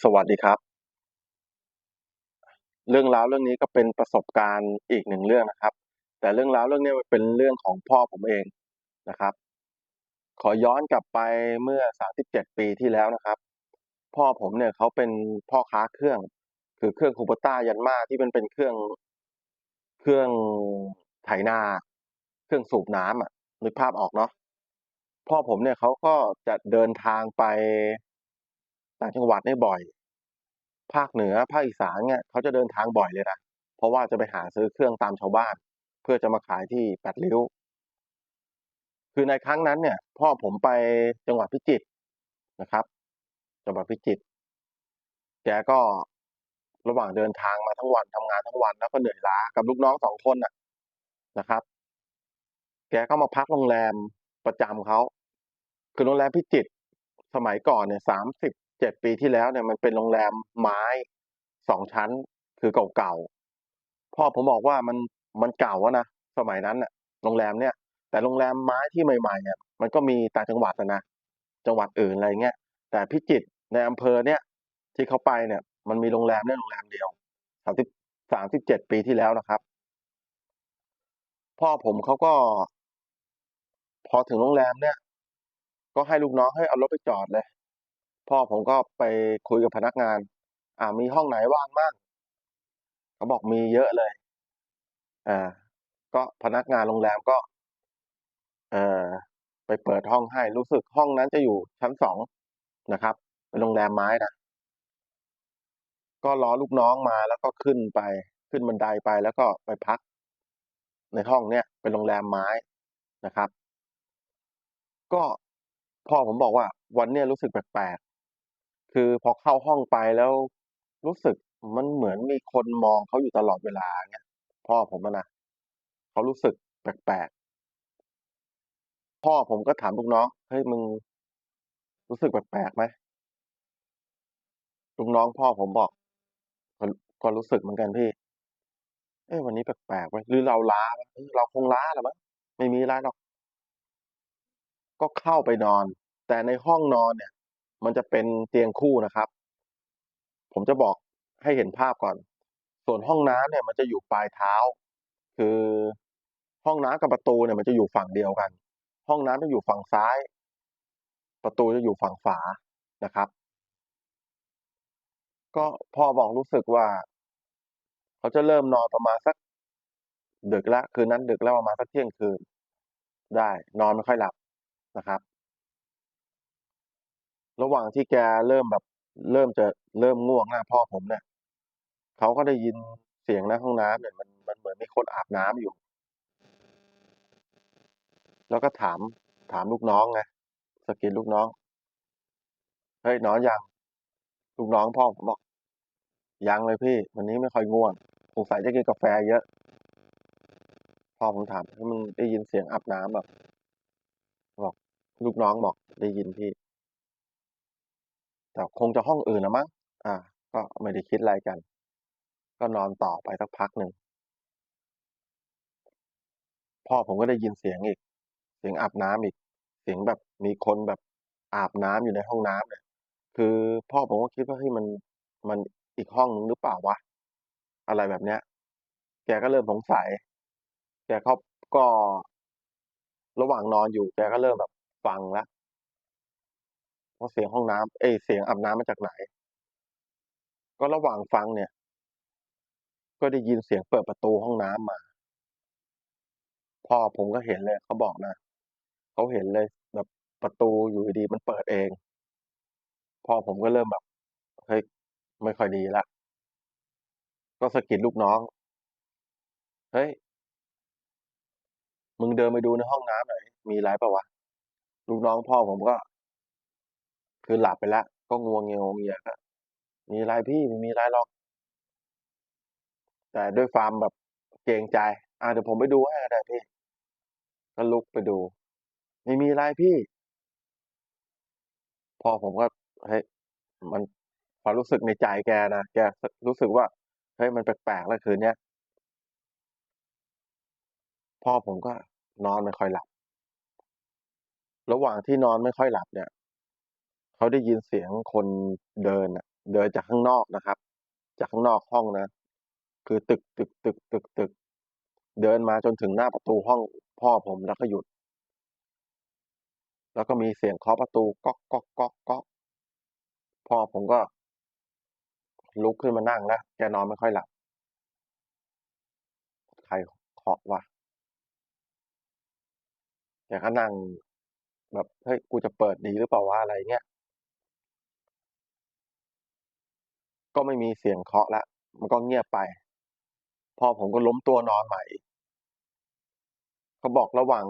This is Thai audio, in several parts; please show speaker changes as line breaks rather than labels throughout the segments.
สวัสดีครับ เรื่องราวเรื่องนี้ก็เป็นประสบการณ์อีกหนึ่งเรื่องนะครับ แต่เรื่องราวเรื่องนี้มันเป็นเรื่องของพ่อผมเองนะครับ ขอย้อนกลับไปเมื่อ 37 ปีที่แล้วนะครับ พ่อผมเนี่ยเขาเป็นพ่อค้าเครื่อง คือเครื่องคูเปต้ายันมาที่มันเป็นเครื่องเครื่องไถนา เครื่องสูบน้ำอะนึกภาพออกเนาะพ่อผมเนี่ยเขาก็จะเดินทางไป ต่างจังหวัดเนี่ยบ่อย ภาคเหนือภาคอีสานเนี่ยเขาจะเดินทางบ่อยเลยนะเพราะว่าจะไปหาซื้อเครื่องตามชาวบ้าน เพื่อจะมาขายที่แปดริ้ว คือในครั้งนั้นเนี่ย พ่อผมไปจังหวัดพิจิตรนะครับ จังหวัดพิจิตรแกก็ระหว่างเดินทางมาทั้งวันทำงานทั้งวันแล้วก็เหนื่อยล้ากับลูกน้องสองคนน่ะนะครับ แกก็มาพักโรงแรมประจำเขาคือโรงแรมพิจิตรสมัยก่อนเนี่ยสามสิบ เจ็ดปีที่แล้วเนี่ยมันเป็นโรงแรมไม้สองชั้นคือเก่าๆพ่อผมบอกว่ามันมันเก่าอะนะสมัยนั้นน่ะโรงแรมเนี่ย แต่โรงแรมไม้ที่ใหม่ๆเนี่ยมันก็มีต่างจังหวัดนะจังหวัดอื่นอะไรเงี้ยแต่พิจิตรในอำเภอเนี่ย ที่เขาไปเนี่ย มันมีโรงแรมเนี่ยโรงแรมเดียวสามสิบสามสิบเจ็ดปีที่แล้วนะครับ พ่อผมเขาก็ พอถึงโรงแรมเนี่ย ก็ให้ลูกน้องให้เอารถไปจอดเลย พ่อผมก็ไปคุยกับพนักงาน อ่า มีห้องไหนว่างบ้างเขาบอกมีเยอะเลย อ่า ก็พนักงานโรงแรมก็ เอ่อ ไปเปิดห้องให้ รู้สึกห้องนั้นจะอยู่ชั้นสองนะครับเป็นโรงแรมไม้นะ ก็รอลูกน้องมาแล้วก็ขึ้นไป ขึ้นบันไดไปแล้วก็ไปพัก ในห้องเนี่ยเป็นโรงแรมไม้นะครับ ก็พ่อผมบอกว่าวันเนี้ยรู้สึกแปลก คือพอเข้าห้องไปแล้วรู้สึกมันเหมือนมีคนมองเขาอยู่ตลอดเวลาเงี้ย พ่อผมอะนะเขารู้สึกแปลกๆ พ่อผมก็ถามลูกน้อง เฮ้ยมึงรู้สึกแปลกๆไหมลูกน้องพ่อผมบอกก็ก็รู้สึกเหมือนกันพี่ เอ๊ะวันนี้แปลกๆเว้ยหรือเราล้าวะเออเราคงล้าแหละมั้งไม่มีอะไรหรอก ก็เข้าไปนอน แต่ในห้องนอนเนี่ย มันจะเป็นเตียงคู่นะครับ ผมจะบอกให้เห็นภาพก่อน ส่วนห้องน้ำเนี่ยมันจะอยู่ปลายเท้า คือห้องน้ำกับประตูเนี่ยมันจะอยู่ฝั่งเดียวกัน ห้องน้ำจะอยู่ฝั่งซ้าย ประตูจะอยู่ฝั่งขวานะครับ ก็พ่อบอกรู้สึกว่า เขาจะเริ่มนอนประมาณสักดึกแล้วคืนนั้นดึกแล้วประมาณสักเที่ยงคืน ได้นอนไม่ค่อยหลับนะครับ ระหว่างที่แกเริ่มแบบ เริ่มจะเริ่มง่วงนะพ่อผมเนี่ยเขาก็ได้ยินเสียงในห้องน้ำเนี่ยมันมันเหมือนมีคนอาบน้ำอยู่ แล้วก็ถามถามลูกน้องไงสกิดลูกน้องเฮ้ยนอนยังลูกน้องพ่อผมบอกยังเลยพี่ วันนี้ไม่ค่อยง่วงสงสัยจะกินกาแฟเยอะพ่อผมถามให้มันได้ยินเสียงอาบน้ำแบบบอก ลูกน้องบอกได้ยินพี่ แต่คงจะห้องอื่นนะมั้งอ่า ก็ไม่ได้คิดอะไรกัน ก็นอนต่อไปสักพักหนึ่งพ่อผมก็ได้ยินเสียงอีก เสียงอาบน้ำอีก เสียงแบบมีคนแบบอาบน้ำอยู่ในห้องน้ำเนี่ยคือพ่อผมก็คิดว่าเฮ้ยมันมันอีกห้องนึงหรือเปล่าวะอะไรแบบเนี้ย แกก็เริ่มสงสัย แกเขาก็ระหว่างนอนอยู่ แกก็เริ่มแบบฟังแล้ว ว่าเสียงห้องน้ำเอเสียงอาบน้ำมาจากไหน ก็ระหว่างฟังเนี่ย ก็ได้ยินเสียงเปิดประตูห้องน้ำมา พ่อผมก็เห็นเลยเขาบอกนะเขาเห็นเลย แบบประตูอยู่ดีมันเปิดเอง พ่อผมก็เริ่มแบบเฮ้ยไม่ค่อยดีละก็สะกิดลูกน้อง เฮ้ย มึงเดินไปดูในห้องน้ำหน่อย มีอะไรปล่าวะ ลูกน้องพ่อผมก็ คือหลับไปแล้วก็งัวงเงียวเงียก็มีอะไรพี่ไม่มีอะไรหรอก แต่ด้วยความแบบเกรงใจ อ่าเดี๋ยวผมไปดูให้ก็ได้พี่ ก็ลุกไปดู ไม่มีอะไรพี่ พอผมก็เฮ้ยมันความรู้สึกในใจแกนะแกรู้สึกว่าเฮ้ยมันแปลกๆแล้วคืนเนี้ยพ่อผมก็นอนไม่ค่อยหลับ ระหว่างที่นอนไม่ค่อยหลับเนี่ย เขาได้ยินเสียงคนเดินอะเดินจากข้างนอกนะครับ จากข้างนอกห้องนะ คือตึกตึกตึกตึกตึก เดินมาจนถึงหน้าประตูห้องพ่อผมแล้วก็หยุด แล้วก็มีเสียงเคาะประตูก๊อกก๊อกก๊อกก๊อกพ่อผมก็ ลุกขึ้นมานั่งแล้วแกนอนไม่ค่อยหลับใครเคาะวะแกก็นั่งแบบเฮ้ยกูจะเปิดดีหรือเปล่าวะอะไรเงี้ย ก็ไม่มีเสียงเคาะล้วมันก็เงียบไป พ่อผมก็ล้มตัวนอนใหม่เขาบอกระหว่าง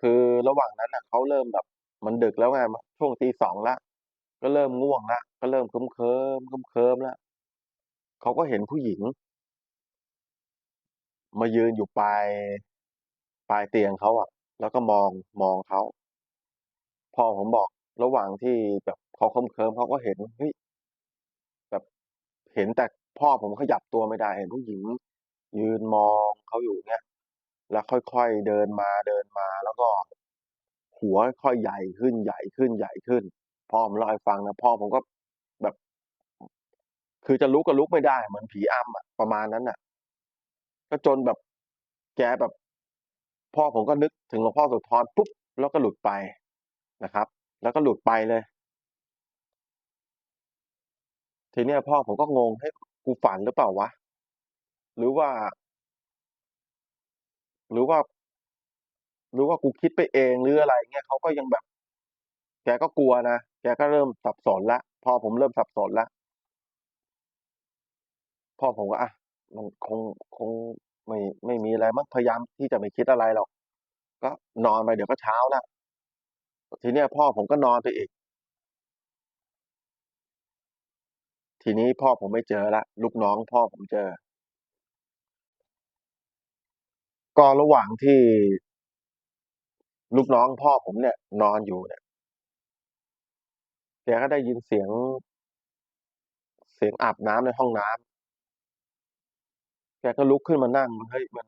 คือระหว่างนั้นน่ะเขาเริ่มแบบ มันดึกแล้วไงช่วงตีสองล้วก็เริ่มง่วงล้วก็เริ่มเคลิ้มเคลิ้มเคลิ้มเคลิ้มล้วเขาก็เห็นผู้หญิง มายืนอยู่ปลายปลายเตียงเขาอะแล้วก็มองมองเขาพอผมบอกระหว่างที่แบบเขาเคลิ้มเคลิ้มเขาก็เห็นเฮ้ย เห็นแต่พ่อผมขยับตัวไม่ได้เห็นผู้หญิง ยืนมองเขาอยู่เงี้ยแล้วค่อยๆเดินมาเดินมาแล้วก็ หัวค่อยใหญ่ขึ้นใหญ่ขึ้นใหญ่ขึ้น พ่อผมเล่าให้ฟังนะพ่อผมก็แบบ คือจะลุกก็ลุกไม่ได้ เหมือนผีอ้ำอะประมาณนั้นน่ะ ก็จนแบบแกแบบ พ่อผมก็นึกถึงหลวงพ่อโสธรปุ๊บแล้วก็หลุดไปนะครับ แล้วก็หลุดไปเลย ทีเนี้ยพ่อผมก็งง เฮ้ย กูฝันหรือเปล่าวะ หรือว่า หรือว่า หรือว่ากูคิดไปเองหรืออะไรเงี้ยเขาก็ยังแบบ แกก็กลัวนะ แกก็เริ่มสับสนแล้วพ่อผมเริ่มสับสนแล้วพ่อผมก็อะ มันคงคงไม่ไม่มีอะไรมั้งพยายามที่จะไม่คิดอะไรหรอก ก็นอนไปเดี๋ยวก็เช้าล้วทีเนี้ยพ่อผมก็นอนไปอีก ทีนี้พ่อผมไม่เจอละลูกน้องพ่อผมเจอ ก็ระหว่างที่ลูกน้องพ่อผมเนี่ย นอนอยู่เนี่ยแกก็ได้ยินเสียง เสียงอาบน้ำในห้องน้ำแกก็ลุกขึ้นมานั่งเฮ้ยมัน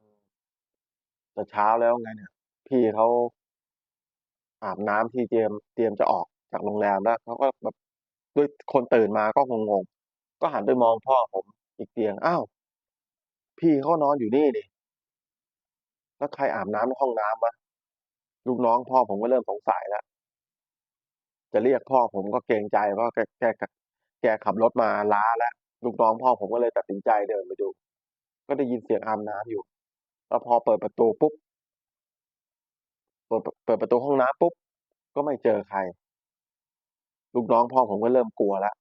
จะเช้าแล้วไงเนี่ย พี่เขาอาบน้ำที่เตรียมเตรียมจะออกจากโรงแรมแล้วเขาก็แบบด้วยคนตื่นมาก็งง ก็หันไปมองพ่อผมอีกเตียง อ้าว พี่เขานอนอยู่นี่ดิแล้วใครอาบน้ำในห้องน้ำวะลูกน้องพ่อผมก็เริ่มสงสัยแล้ว จะเรียกพ่อผมก็เกรงใจเพราะแกแกแกขับรถมาล้าแล้วลูกน้องพ่อผมก็เลยตัดสินใจเดินไปดู ก็ได้ยินเสียงอาบน้ำอยู่ แล้วพอเปิดประตูปุ๊บเปิดเปิดประตูห้องน้ำปุ๊บ ก็ไม่เจอใคร ลูกน้องพ่อผมก็เริ่มกลัวแล้ว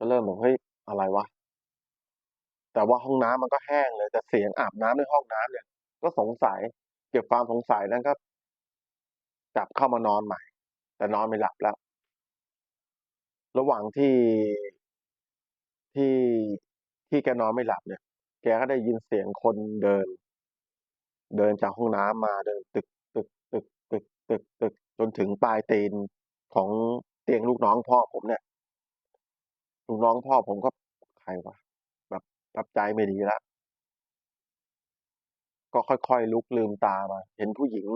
ก็เริ่มบอกเฮ้ยอะไรวะ แต่ว่าห้องน้ำมันก็แห้งเลย แต่เสียงอาบน้ำในห้องน้ำเนี่ย ก็สงสัยเก็บความสงสัยนั้นก็กลับเข้ามานอนใหม่ แต่นอนไม่หลับแล้ว ระหว่างที่ที่ที่แกนอนไม่หลับเนี่ย แกก็ได้ยินเสียงคนเดิน เดินจากห้องน้ำมาเดินตึกตึกตึกตึกตึกตึกจนถึงปลายเตีนของเตียงลูกน้องพ่อผมเนี่ย ลูกน้องพ่อผมก็ใครวะแบบรับใจไม่ดีแล้ว ก็ค่อยๆลุกลืมตามา เห็นผู้หญิง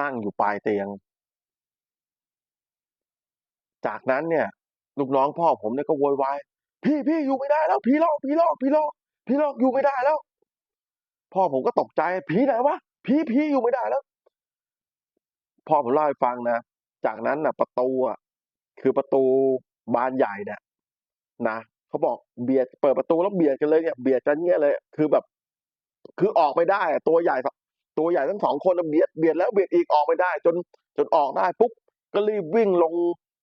นั่งอยู่ปลายเตียง จากนั้นเนี่ย ลูกน้องพ่อผมเนี่ยก็โวยวายพี่พี่อยู่ไม่ได้แล้วผีหลอกผีหลอกผีหลอกผีหลอกอยู่ไม่ได้แล้ว พ่อผมก็ตกใจผีไหนวะผีผีอยู่ไม่ได้แล้วพ่อผมเล่าให้ฟังนะ จากนั้นน่ะ ประตูอะคือประตูบานใหญ่เนี่ย นะเขาบอกเบียดเปิดประตูแล้วเบียดกันเลยเนี่ยเบียดกันเงี้ยเลย คือแบบ คือออกไม่ได้อะตัวใหญ่ตัวใหญ่ทั้งสองคนเบียดเบียดแล้วเบียดอีกออกไม่ได้ จน จนออกได้ปุ๊บก็รีบวิ่งลง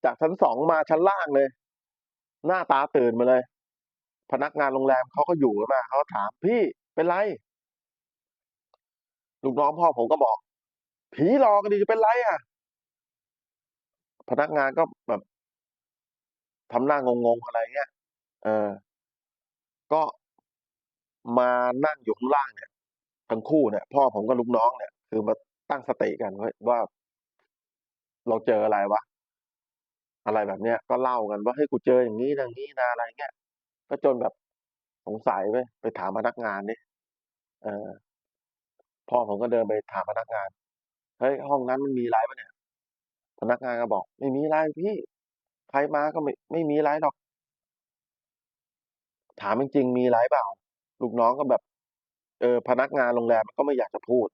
จากชั้นสองมาชั้นล่างเลย หน้าตาตื่นมาเลย พนักงานโรงแรมเขาก็อยู่มาเขาถามพี่เป็นไรลูกน้องพ่อผมก็บอก ผีหลอกกันดิจะเป็นไรอะ พนักงานก็แบบ ทำหน้างงๆอะไรเงี้ย เออ ก็มานั่งอยู่ข้างล่างเนี่ย ทั้งคู่เนี่ย พ่อผมกับลูกน้องเนี่ย คือมาตั้งสติกันว่า เราเจออะไรวะ อะไรแบบเนี้ย ก็เล่ากันว่าเฮ้ยกูเจออย่างนี้อย่างนี้นะอะไรเงี้ย ก็จนแบบสงสัยไปไปถามพนักงานดิเออพ่อผมก็เดินไปถามพนักงาน เฮ้ยห้องนั้นมันมีอะไรปะเนี่ย พนักงานก็บอก ไม่มีอะไรพี่ ใครมาก็ไม่ไม่มีไรหรอก ถามจริงๆมีไรเปล่า?ลูกน้องก็แบบ เออ พนักงานโรงแรมก็ไม่อยากจะพูด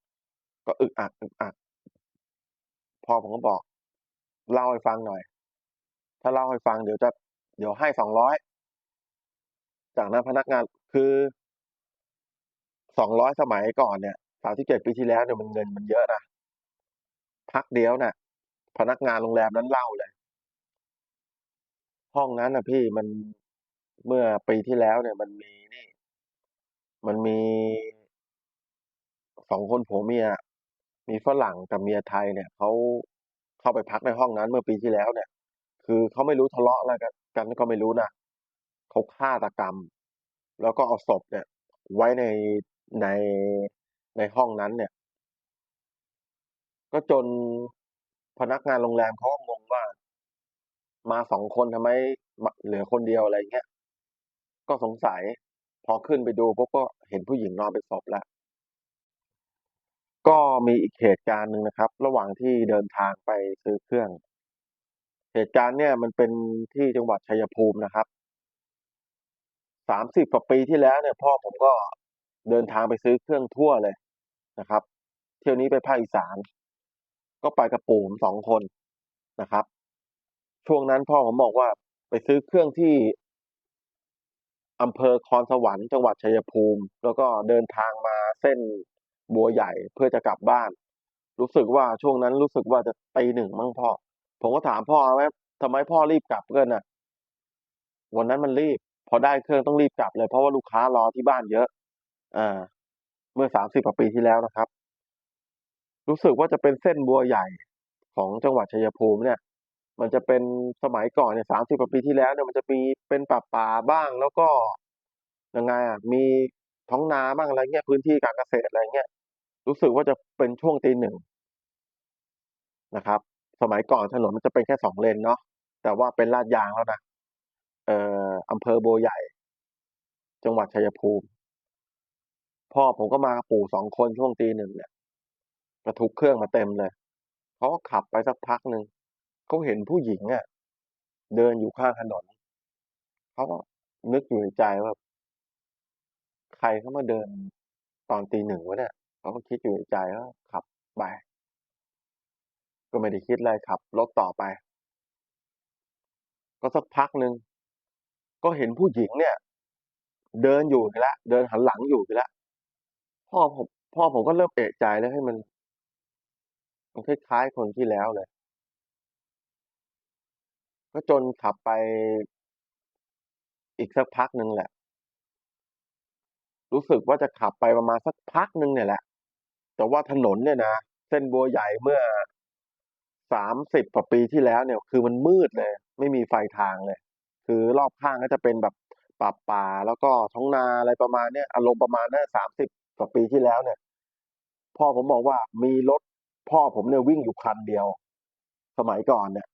ก็อึกอักๆพ่อผมก็บอก"เล่าให้ฟังหน่อย ถ้าเล่าให้ฟังเดี๋ยวจะ เดี๋ยวให้ 200" จากนั้นพนักงานคือ200สมัยก่อนเนี่ย37ปีที่แล้วเนี่ยมันเงินมันเยอะนะพักเดียวน่ะ พนักงานโรงแรมนั้นเล่าเลย ห้องนั้นน่ะพี่มันเมื่อปีที่แล้วเนี่ยมันมีนี่ มันมี2คนผัวเมีย มีฝรั่งกับเมียไทยเนี่ยเขาเข้าไปพักในห้องนั้นเมื่อปีที่แล้วเนี่ย คือเขาไม่รู้ทะเลาะอะไรกันกันก็ไม่รู้นะเขาฆาตกรรม แล้วก็เอาศพเนี่ย ไว้ในในในห้องนั้นเนี่ย ก็จนพนักงานโรงแรมเขา ก็งงว่ามา2คนทำไมเหลือคนเดียวอะไรเงี้ย ก็สงสัย พอขึ้นไปดูปุ๊บก็เห็นผู้หญิงนอนเป็นศพแล้ว ก็มีอีกเหตุการณ์หนึ่งนะครับ ระหว่างที่เดินทางไปซื้อเครื่อง เหตุการณ์เนี่ยมันเป็นที่จังหวัดชัยภูมินะครับ30กว่าปีที่แล้วเนี่ย พ่อผมก็เดินทางไปซื้อเครื่องทั่วเลยนะครับ เที่ยวนี้ไปภาคอีสาน ก็ไปกับปู่ผม2คนนะครับ ช่วงนั้นพ่อผมบอกว่าไปซื้อเครื่องที่อำเภอคอนสวรรค์จังหวัดชัยภูมิ แล้วก็เดินทางมาเส้นบัวใหญ่เพื่อจะกลับบ้าน รู้สึกว่าช่วงนั้นรู้สึกว่าจะ1:00มั้งพ่อ ผมก็ถามพ่อว่า"ทำไมพ่อรีบกลับกันน่ะ?"วันนั้นมันรีบ พอได้เครื่องต้องรีบกลับเลย เพราะว่าลูกค้ารอที่บ้านเยอะอาเมื่อ30กว่าปีที่แล้วนะครับ รู้สึกว่าจะเป็นเส้นบัวใหญ่ของจังหวัดชัยภูมิเนี่ย มันจะเป็นสมัยก่อนเนี่ย30กว่าปีที่แล้วเนี่ยมันจะมีเป็นป่าๆบ้างแล้วก็ยังไงอะมีท้องนาบ้างอะไรเงี้ยพื้นที่การเกษตรอะไรเงี้ยรู้สึกว่าจะเป็นช่วง1:00นะครับ สมัยก่อนถนนมันจะเป็นแค่2เลนเนาะแต่ว่าเป็นลาดยางแล้วนะเอ่ออำเภอโบใหญ่ จังหวัดชัยภูมิ พ่อผมก็มากับปู่2คนช่วง1:00เนี่ยบรรทุกเครื่องมาเต็มเลยเขาก็ขับไปสักพักหนึ่ง เขาเห็นผู้หญิงอะเดินอยู่ข้างถนนเขาก็นึกอยู่ในใจว่า ใครเขามาเดินตอน1:00วะเนี่ยเขาก็คิดอยู่ในใจก็ขับไปก็ไม่ได้คิดอะไรขับรถต่อไป ก็สักพักหนึ่งก็เห็นผู้หญิงเนี่ย เดินอยู่อีล้วเดินหันหลังอยู่อีล้วพ่อผมพ่อผมก็เริ่มเอะใจแล้วเฮ้มันมันคล้ายๆคนที่แล้วเลย ก็จนขับไปอีกสักพักหนึ่งแหละ รู้สึกว่าจะขับไปประมาณสักพักหนึ่งเนี่ยแหละ แต่ว่าถนนเนี่ยนะเส้นบัวใหญ่เมื่อ30กว่าปีที่แล้วเนี่ย คือมันมืดเลย ไม่มีไฟทางเลย คือรอบข้างก็จะเป็นแบบป่าๆแล้วก็ท้องนาอะไรประมาณเนี้ยอารมณ์ประมาณนั้น30กว่าปีที่แล้วเนี่ย พ่อผมบอกว่ามีรถพ่อผมเนี่ยวิ่งอยู่คันเดียว สมัยก่อนเนี่ย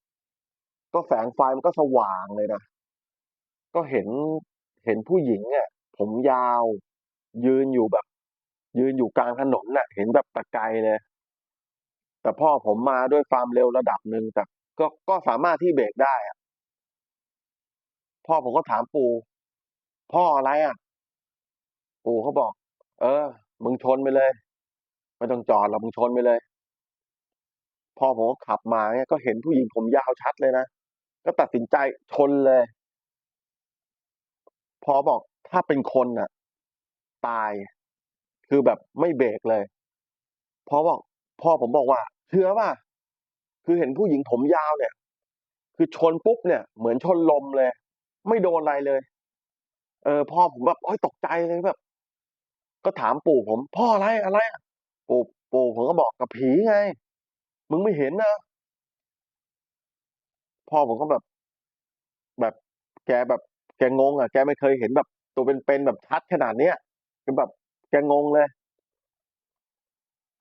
ก็แสงไฟมันก็สว่างเลยนะ ก็เห็นเห็นผู้หญิงอะผมยาว ยืนอยู่แบบ ยืนอยู่กลางถนนน่ะ เห็นแบบต่ไกลเลย แต่พ่อผมมาด้วยความเร็วระดับหนึ่งแต่ก็ก็สามารถที่เบรกได้อะพ่อผมก็ถามปู่"พ่ออะไรอะ?"ปู่เขาบอก"เออ มึงชนไปเลย ไม่ต้องจอดหรอกมึงชนไปเลย"พ่อผมก็ขับมาเงี้ยก็เห็นผู้หญิงผมยาวชัดเลยนะ ก็ตัดสินใจชนเลย พอบอก"ถ้าเป็นคนน่ะ ตาย"คือแบบไม่เบรกเลยพอบอกพ่อผมบอกว่า"เชื่อเปล่าคือเห็นผู้หญิงผมยาวเนี่ย คือชนปุ๊บเนี่ย เหมือนชนลมเลย ไม่โดนอะไรเลย"เออพ่อผมแบบโอ๊ยตกใจเลยแบบ ก็ถามปู่ผม"พ่ออะไรอะไรอะ?"ปู่ปู่ผมก็บอก"ก็ผีไง มึงไม่เห็นเหรอ?" พ่อผมก็แบบ แบบแกแบบแกงงอะแกไม่เคยเห็นแบบตัวเป็นๆแบบชัดขนาดเนี้ยคือแบบแกงงเลย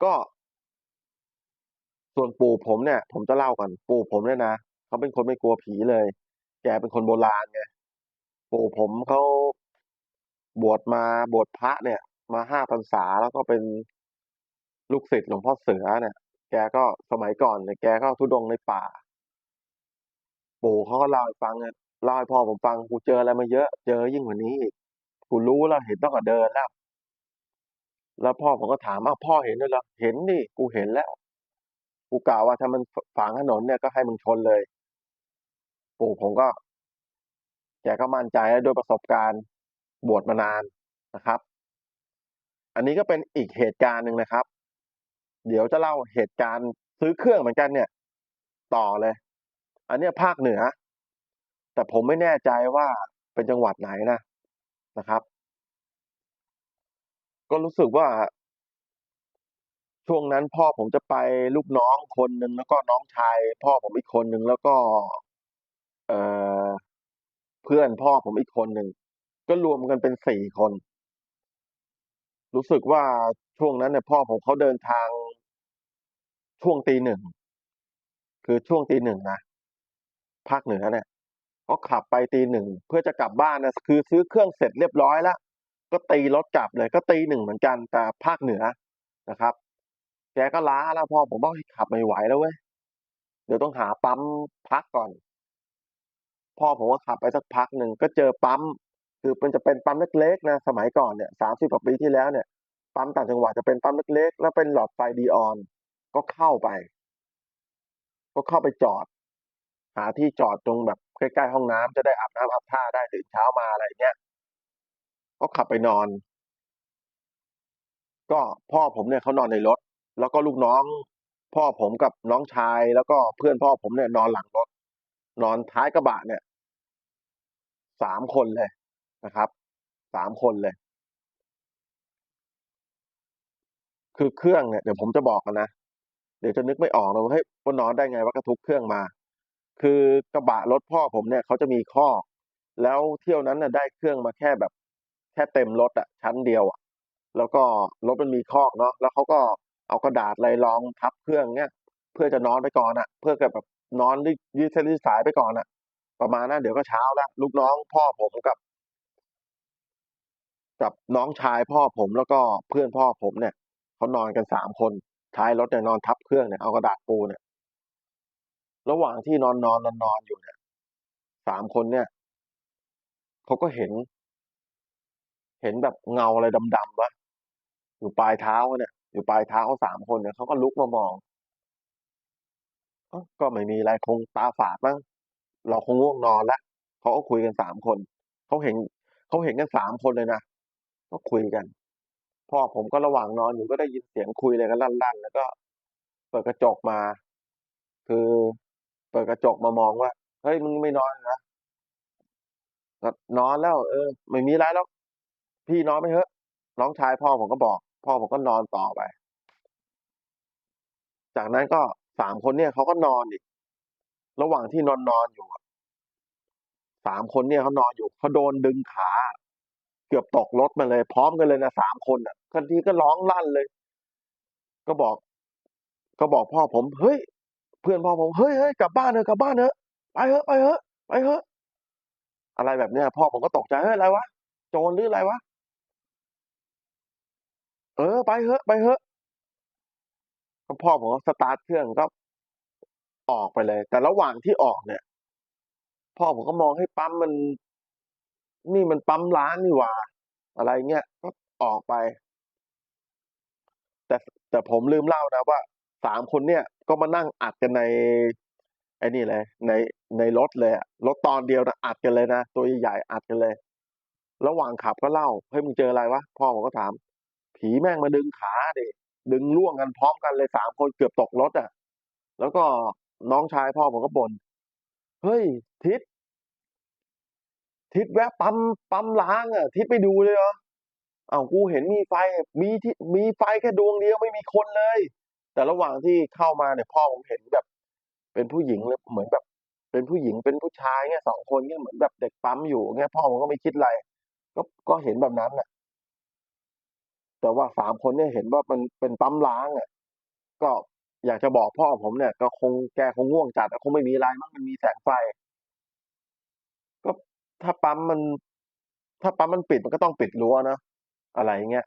ก็ส่วนปู่ผมเนี่ย ผมจะเล่าก่อนปู่ผมเนี่ยนะเขาเป็นคนไม่กลัวผีเลย แกเป็นคนโบราณไงปู่ผมเขาบวชมาบวชพระเนี่ย มา5พรรษาแล้วก็เป็นลูกศิษย์หลวงพ่อเสือเนี่ย แกก็สมัยก่อนเนี่ยแกก็ธุดงในป่า ปู่เขาก็เล่าให้ฟังอะเล่าให้พ่อผมฟังกูเจออะไรมาเยอะ เจอยิ่งกว่านี้อีกกูรู้แล้วเห็นตั้งแต่เดินแล้ว แล้วพ่อผมก็ถามอ้าวพ่อเห็นด้วยเหรอเห็นดิกูเห็นแล้ว กูกล่าวว่าถ้ามันฝฝางถนนเนี่ยก็ให้มึงชนเลย ปู่ผมก็แกก็มั่นใจแล้วด้วยประสบการณ์บวชมานานนะครับ อันนี้ก็เป็นอีกเหตุการณ์หนึ่งนะครับ เดี๋ยวจะเล่าเหตุการณ์ซื้อเครื่องเหมือนกันเนี่ย ต่อเลย อันเนี้ยภาคเหนือ แต่ผมไม่แน่ใจว่าเป็นจังหวัดไหนนะนะครับ ก็รู้สึกว่า ช่วงนั้นพ่อผมจะไปลูกน้องคนหนึ่งแล้วก็น้องชายพ่อผมอีกคนหนึ่งแล้วก็ เอ่อเพื่อนพ่อผมอีกคนหนึ่งก็รวมกันเป็นสี่คน รู้สึกว่าช่วงนั้นเนี่ยพ่อผมเขาเดินทางช่วงตีหนึ่งคือช่วงตีหนึ่งนะ ภาคเหนือเนี่ยเขาขับไปตีหนึ่งเพื่อจะกลับบ้านนะคือซื้อเครื่องเสร็จเรียบร้อยแล้ว ก็ตีรถกลับเลยก็ตีหนึ่งเหมือนกันแต่ภาคเหนือนะครับแกก็ล้าแล้วพ่อผมบอกให้ขับไม่ไหวแล้วเว้ยเดี๋ยวต้องหาปั๊มพักก่อน พ่อผมก็ขับไปสักพักหนึ่งก็เจอปั๊มคือมันจะเป็นปั๊มเล็กๆนะสมัยก่อนเนี่ยสามสิบกว่าปีที่แล้วเนี่ยปั๊มต่างจังหวัดจะเป็นปั๊มเล็กๆ แล้วเป็นหลอดไฟดีออน ก็เข้าไป ก็เข้าไปจอด หาที่จอดตรงแบบใกล้ๆห้องน้ำจะได้อาบน้ำอาบท่าได้ตื่นเช้ามาอะไรเงี้ยก็ขับไปนอน ก็พ่อผมเนี่ยเขานอนในรถ แล้วก็ลูกน้อง พ่อผมกับน้องชายแล้วก็เพื่อนพ่อผมเนี่ยนอนหลังรถ นอนท้ายกระบะเนี่ยสามคนเลยนะครับสามคนเลย คือเครื่องเนี่ยเดี๋ยวผมจะบอกกันนะเดี๋ยวจะนึกไม่ออกนะว่าเฮ้ยว่านอนได้ไงว่ากระทุกเครื่องมา คือกระบะรถพ่อผมเนี่ยเขาจะมีข้อแล้วเที่ยวนั้นน่ะได้เครื่องมาแค่แบบแค่เต็มรถอะชั้นเดียวอะแล้วก็รถมันมีคอกเนาะแล้วเขาก็เอากระดาษอะไรรองทับเครื่องเนี้ยเพื่อจะนอนไปก่อนอะเพื่อแบบนอนยืดเส้นยืดสายไปก่อนอะประมาณนั้นเดี๋ยวก็เช้าแล้วลูกน้องพ่อผมกับ กับน้องชายพ่อผมแล้วก็เพื่อนพ่อผมเนี่ยเขานอนกันสามคนท้ายรถเนี่ยนอนทับเครื่องเนี่ยเอากระดาษปูเนี่ย ระหว่างที่นอนนอนนอนนอนอยู่เนี่ยสามคนเนี่ยเขาก็เห็น เห็นแบบเงาอะไรดำๆวะอยู่ปลายเท้าเนี่ยอยู่ปลายเท้าเขาสามคนเนี่ยเขาก็ลุกมามองก็ไม่มีอะไรคงตาฝาดมั้งเราคงง่วงนอนล้วเขาก็คุยกันสามคนเขาเห็นเขาเห็นกันสามคนเลยนะก็คุยกันพ่อผมก็ระหว่างนอนอยู่ก็ได้ยินเสียงคุยอะไรกันลั่นๆแล้วก็ เปิดกระจกมา คือ เปิดกระจกมามองว่า เฮ้ยมึงไม่นอนเหรอก็นอนแล้ว เออ ไม่มีไรแล้ว พี่นอนไปเถอะ น้องชายพ่อผมก็บอก พ่อผมก็นอนต่อไป จากนั้นก็สามคนเนี่ยเขาก็นอนอีก ระหว่างที่นอนนอนอยู่สามคนเนี่ยเขานอนอยู่เขาโดนดึงขา เกือบตกรถมาเลย พร้อมกันเลยนะสามคนอะทันทีก็ร้องลั่นเลย ก็บอก ก็บอกพ่อผม เฮ้ย เพื่อนพ่อผมเฮ้ยเฮ้ยกลับบ้านเถอะกลับบ้านเถอะไปเถอะไปเถอะไปเถอะอะไรแบบเนี้ยพ่อผมก็ตกใจเฮ้ยอะไรวะโจรหรืออะไรวะเออไปเถอะไปเถอะพ่อผมก็สตาร์ทเครื่องก็ออกไปเลย แต่ระหว่างที่ออกเนี่ย พ่อผมก็มองให้ปั๊มมัน นี่มันปั๊มร้างนี่หว่า อะไรเงี้ยก็ออกไป แต่แต่ผมลืมเล่านะว่า สามคนเนี่ยก็มานั่งอัดกันในไอ้นี่เลยในในรถเลยรถตอนเดียวนะอัดกันเลยนะตัวใหญ่อัดกันเลย ระหว่างขับก็เล่าเฮ้ยมึงเจออะไรวะพ่อผมก็ถาม ผีแม่งมาดึงขาดิดึงล่วงกันพร้อมกันเลยสามคนเกือบตกรถอะ แล้วก็น้องชายพ่อผมก็บ่นเฮ้ย ทิศทิศแวะปั๊มปั๊มล้างอะ ทิศไปดูเลยเหรออ้าวกูเห็นมีไฟมีที่มีไฟแค่ดวงเดียวไม่มีคนเลย แต่ระหว่างที่เข้ามาเนี่ยพ่อผมเห็นแบบ เป็นผู้หญิงเลยเหมือนแบบ เป็นผู้หญิงเป็นผู้ชายเงี้ยสองคนเงี้ยเหมือนแบบเด็กปั๊มอยู่เงี้ยพ่อผมก็ไม่คิดอะไร ก็ก็เห็นแบบนั้นแหละแต่ว่าสามคนเนี่ยเห็นว่ามันเป็นปั๊มล้างอะก็อยากจะบอกพ่อผมเนี่ย ก็คงแกคงง่วงจัดคงไม่มีอะไรมั้งมันมีแสงไฟ ก็ถ้าปั๊มมัน ถ้าปั๊มมันปิดมันก็ต้องปิดรั้วนะอะไรเงี้ย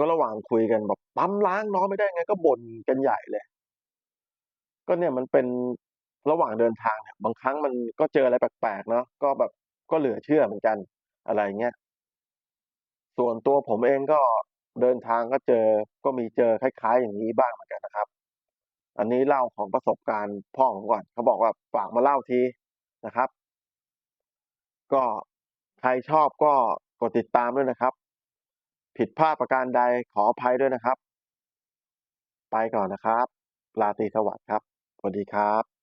ก็ระหว่างคุยกันแบอกปั๊มล้างน้อนไม่ได้ไงก็บ่นกันใหญ่เลย ก็เนี่ยมันเป็นระหว่างเดินทางเนี่ยบางครั้งมันก็เจออะไรแปลกๆเนาะก็แบบก็เหลือเชื่อเหมือนกันอะไรเงี้ยส่วนตัวผมเองก็เดินทางก็เจอก็มีเจอคล้าย ๆ อย่างงี้บ้างเหมือนกันนะครับ อันนี้เล่าของประสบการณ์พ่อผมก่อนเขาบอกว่าฝากมาเล่าทีนะครับ ก็ใครชอบก็กดติดตามด้วยนะครับ ผิดพลาดประการใดขออภัยด้วยนะครับ ไปก่อนนะครับ ราตรีสวัสดิ์ครับสวัสดีครับ